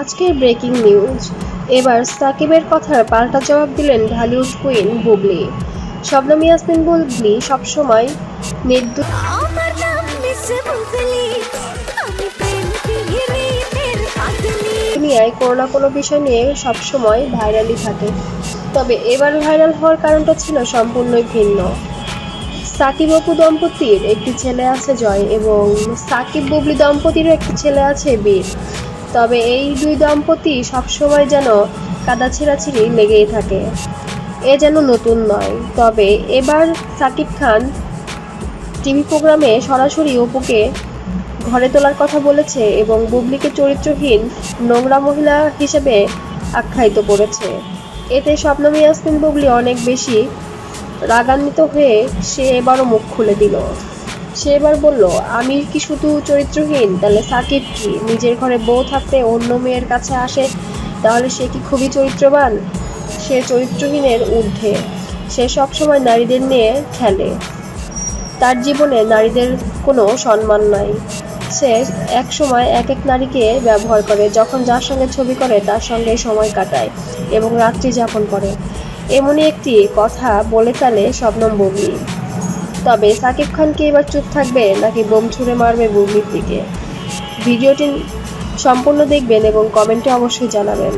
আজকের breaking news. এবার সাকিবের কথার পাল্টা জবাব দিলেন ঢালিউড কুইন বুবলি। শবনম ইয়াসমিন বুবলি সবসময় নির্দু দুনিয়ায় কোনো না কোনো বিষয় নিয়ে সবসময় ভাইরালই থাকে। তবে এবার ভাইরাল হওয়ার কারণটা ছিল সম্পূর্ণই ভিন্ন। সাকিব অপু দম্পতির একটি ছেলে আছে জয় এবং সাকিব বুবলি দম্পতিরও একটি ছেলে আছে বীর। তবে এই দুই দম্পতি সবসময় যেন কাদা ছেঁড়াছিড়ি লেগেই থাকে। এ যেন নতুন নয়। তবে এবার সাকিব খান টিভি প্রোগ্রামে সরাসরি অপুকে ঘরে তোলার কথা বলেছে এবং বুবলিকে চরিত্রহীন নোংরা মহিলা হিসেবে আখ্যায়িত করেছে। এতে স্বপ্নমী ইয়াসমিন বুবলি অনেক বেশি রাগান্বিত হয়ে সে এবারও মুখ খুলে দিল। সে এবার বলল, আমি কি শুধু চরিত্রহীন? তাহলে সাকিব কি? নিজের ঘরে বউ থাকতে অন্য মেয়ের কাছে আসে, তাহলে সে কি খুবই চরিত্রবান? সে চরিত্রহীনের ঊর্ধ্বে। সে সবসময় নারীদের নিয়ে খেলে। তার জীবনে নারীদের কোনো সম্মান নাই। সে এক সময় এক এক নারীকে ব্যবহার করে, যখন যার সঙ্গে ছবি করে, তার সঙ্গে সময় কাটায় এবং রাত্রি যাপন করে। এমনই একটি কথা বলে ফেলে শবনম তবে সাকিব খান কি এবার চুপ থাকবে, নাকি বোম ছুঁড়ে মারবে বুমির দিকে? ভিডিওটি সম্পূর্ণ দেখবেন এবং কমেন্টে অবশ্যই জানাবেন।